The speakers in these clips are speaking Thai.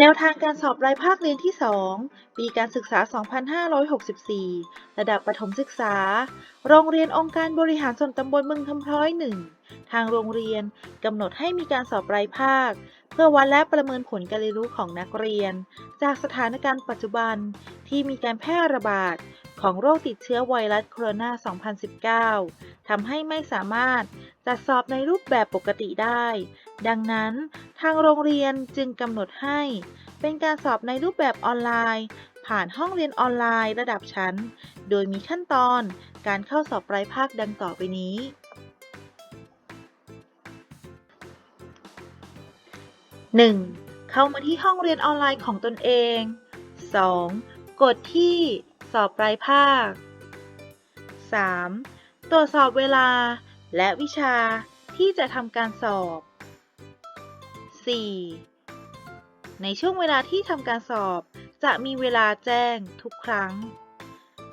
แนวทางการสอบรายภาคเรียนที่ 2 ปีการศึกษา 2564 ระดับประถมศึกษา โรงเรียนองค์การบริหารส่วนตำบลบึงคำพร้อย1ทางโรงเรียนกำหนดให้มีการสอบรายภาค เพื่อวัดและประเมินผลการเรียนรู้ของนักเรียน จากสถานการณ์ปัจจุบันที่มีการแพร่ระบาดของโรคติดเชื้อไวรัสโคโรนา 2019 ทำให้ไม่สามารถ จัดสอบในรูปแบบปกติได้ ดังนั้น ทางโรงเรียนจึงกำหนดให้ เป็นการสอบในรูปแบบออนไลน์ ผ่านห้องเรียนออนไลน์ระดับชั้น โดยมีขั้นตอนการเข้าสอบปลายภาคดังต่อไปนี้ 1. เข้ามาที่ห้องเรียนออนไลน์ของตนเอง 2. กดที่สอบปลายภาค 3. ตรวจสอบเวลา และวิชาที่จะทำการสอบ 4. ในช่วงเวลาที่ทำการสอบ จะมีเวลาแจ้งทุกครั้ง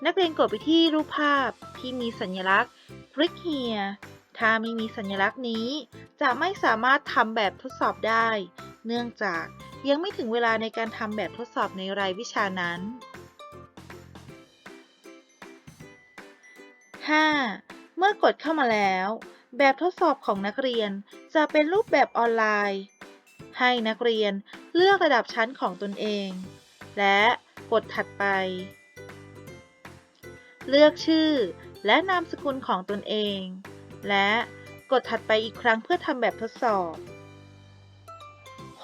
นักเรียนกดไปที่รูปภาพที่มีสัญลักษณ์ Click here ถ้าไม่มีสัญลักษณ์นี้ จะไม่สามารถทำแบบทดสอบได้ เนื่องจากยังไม่ถึงเวลาในการทำแบบทดสอบในรายวิชานั้น 5. เมื่อกดเข้ามาแล้ว แบบทดสอบของนักเรียนจะเป็นรูปแบบออนไลน์ ให้นักเรียนเลือกระดับชั้นของตนเอง และกดถัดไป เลือกชื่อและนามสกุลของตนเอง และกดถัดไปอีกครั้งเพื่อทำแบบทดสอบ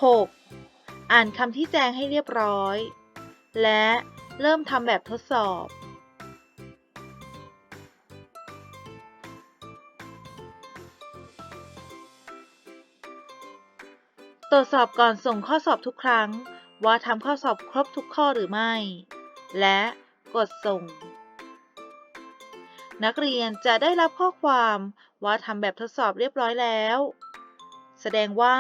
6. อ่านคำที่แจ้งให้เรียบร้อย และเริ่มทำแบบทดสอบ ตรวจสอบก่อนส่งข้อสอบทุกครั้ง ว่าทำข้อสอบครบทุกข้อหรือไม่ และกดส่ง นักเรียนจะได้รับข้อความว่าทำแบบทดสอบเรียบร้อยแล้ว แสดงว่า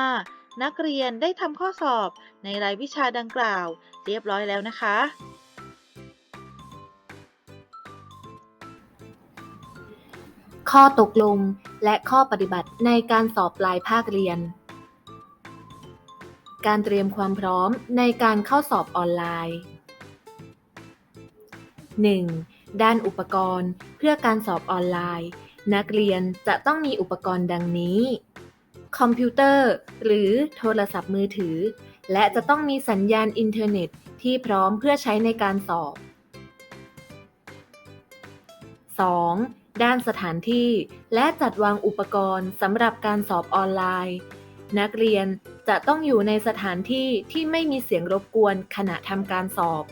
นักเรียนได้ทำข้อสอบในรายวิชาดังกล่าว เรียบร้อยแล้วนะคะ ข้อตกลงและข้อปฏิบัติในการสอบปลายภาคเรียน การเตรียมความพร้อมในการเข้าสอบออนไลน์ 1. ด้านอุปกรณ์เพื่อการสอบออนไลน์ นักเรียนจะต้องมีอุปกรณ์ดังนี้ คอมพิวเตอร์ หรือโทรศัพท์มือถือ และจะต้องมีสัญญาณอินเทอร์เน็ตที่พร้อมเพื่อใช้ในการสอบ 2. ด้านสถานที่และจัดวางอุปกรณ์สำหรับการสอบออนไลน์ นักเรียน จะต้องอยู่ในสถานที่ที่ไม่มีเสียงรบกวนขณะทำการสอบ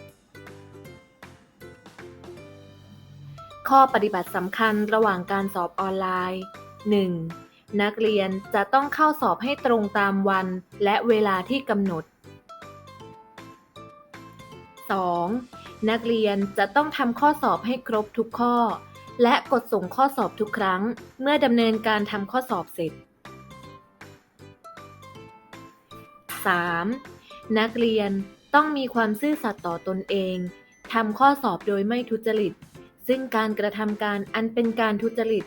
ข้อปฏิบัติสำคัญระหว่างการสอบออนไลน์ 1. นักเรียนจะต้องเข้าสอบให้ตรงตามวันและเวลาที่กำหนด 2. นักเรียนจะต้องทำข้อสอบให้ครบทุกข้อ และกดส่งข้อสอบทุกครั้ง เมื่อดำเนินการทำข้อสอบเสร็จ 3. นักเรียนต้องมีความซื่อสัตย์ต่อตนเองทำข้อสอบโดยไม่ทุจริต ซึ่งการกระทำการอันเป็นการทุจริต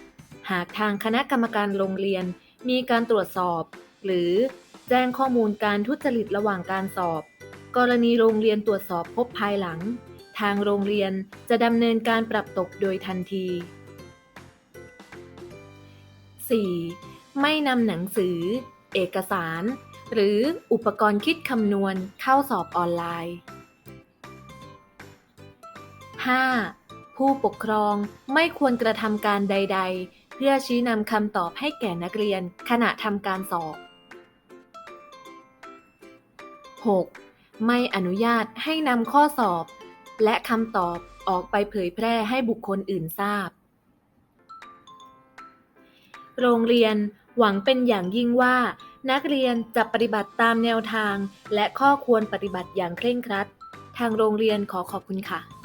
หากทางคณะกรรมการโรงเรียนมีการตรวจสอบ หรือแจ้งข้อมูลการทุจริตระหว่างการสอบ กรณีโรงเรียนตรวจสอบพบภายหลัง ทางโรงเรียนจะดำเนินการปรับตกโดยทันที 4. ไม่นำหนังสือ เอกสาร หรืออุปกรณ์คิดคำนวณเข้าสอบออนไลน์ 5. ผู้ปกครองไม่ควรกระทำการใด ๆ เพื่อชี้นำคำตอบให้แก่นักเรียนขณะทำการสอบ 6. ไม่อนุญาตให้นำข้อสอบ และคำตอบออกไปเผยแพร่ให้บุคคลอื่นทราบ โรงเรียนหวังเป็นอย่างยิ่งว่า นักเรียนจะปฏิบัติตามแนวทาง และข้อควรปฏิบัติอย่างเคร่งครัด ทางโรงเรียนขอขอบคุณค่ะ